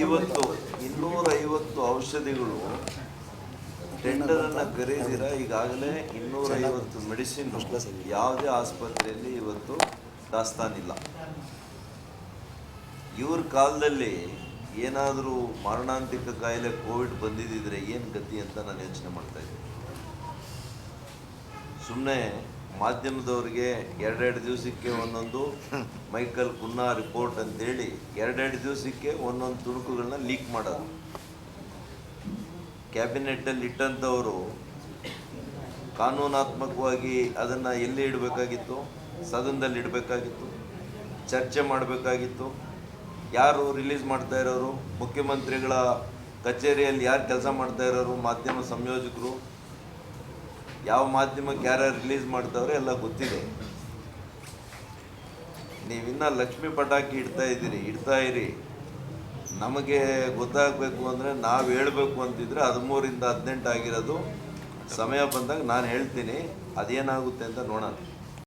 ಐವತ್ತು ಇನ್ನೂರ ಐವತ್ತು ಔಷಧಿಗಳು ಟೆಂಡರನ್ನು ಕರೀದಿರ? ಈಗಾಗಲೇ ಇನ್ನೂರ ಐವತ್ತು ಮೆಡಿಸಿನ್ ಯಾವುದೇ ಆಸ್ಪತ್ರೆಯಲ್ಲಿ ಇವತ್ತು ದಾಸ್ತಾನಿಲ್ಲ ಇವ್ರ ಕಾಲದಲ್ಲಿ ಏನಾದರೂ ಮಾರಣಾಂತಿಕ ಕಾಯಿಲೆ ಕೋವಿಡ್ ಬಂದಿದ್ದಿದ್ರೆ ಏನು ಗತಿ ಅಂತ ನಾನು ಯೋಚನೆ ಮಾಡ್ತಾ ಇದ್ದೀನಿ. ಸುಮ್ಮನೆ ಮಾಧ್ಯಮದವ್ರಿಗೆ ಎರಡೆರಡು ದಿವಸಕ್ಕೆ ಒಂದೊಂದು ಮೈಕಲ್ ಕುನ್ನಾ ರಿಪೋರ್ಟ್ ಅಂತೇಳಿ ಎರಡೆರಡು ದಿವಸಕ್ಕೆ ಒಂದೊಂದು ತುಣುಕುಗಳನ್ನ ಲೀಕ್ ಮಾಡೋದು. ಕ್ಯಾಬಿನೆಟ್ಟಲ್ಲಿ ಇಟ್ಟಂಥವರು ಕಾನೂನಾತ್ಮಕವಾಗಿ ಅದನ್ನು ಎಲ್ಲಿ ಇಡಬೇಕಾಗಿತ್ತು? ಸದನದಲ್ಲಿ ಇಡಬೇಕಾಗಿತ್ತು. ಚರ್ಚೆ ಮಾಡಬೇಕಾಗಿತ್ತು. ಯಾರು ರಿಲೀಸ್ ಮಾಡ್ತಾ ಇರೋರು? ಮುಖ್ಯಮಂತ್ರಿಗಳ ಕಚೇರಿಯಲ್ಲಿ ಯಾರು ಕೆಲಸ ಮಾಡ್ತಾ ಇರೋರು? ಮಾಧ್ಯಮ ಸಂಯೋಜಕರು? ಯಾವ ಮಾಧ್ಯಮಕ್ಕೆ ಯಾರು ರಿಲೀಸ್ ಮಾಡ್ತಾವ್ರೆ ಎಲ್ಲ ಗೊತ್ತಿದೆ. ನೀವಿನ್ನ ಲಕ್ಷ್ಮಿ ಪಟಾಕಿ ಇಡ್ತಾ ಇದ್ದೀರಿ, ಇಡ್ತಾ ಇರಿ. ನಮಗೆ ಗೊತ್ತಾಗಬೇಕು ಅಂದರೆ ನಾವು ಹೇಳಬೇಕು ಅಂತಿದ್ರೆ ಹದಿಮೂರಿಂದ ಹದಿನೆಂಟು ಆಗಿರೋದು. ಸಮಯ ಬಂದಾಗ ನಾನು ಹೇಳ್ತೀನಿ, ಅದೇನಾಗುತ್ತೆ ಅಂತ ನೋಡೋಣ.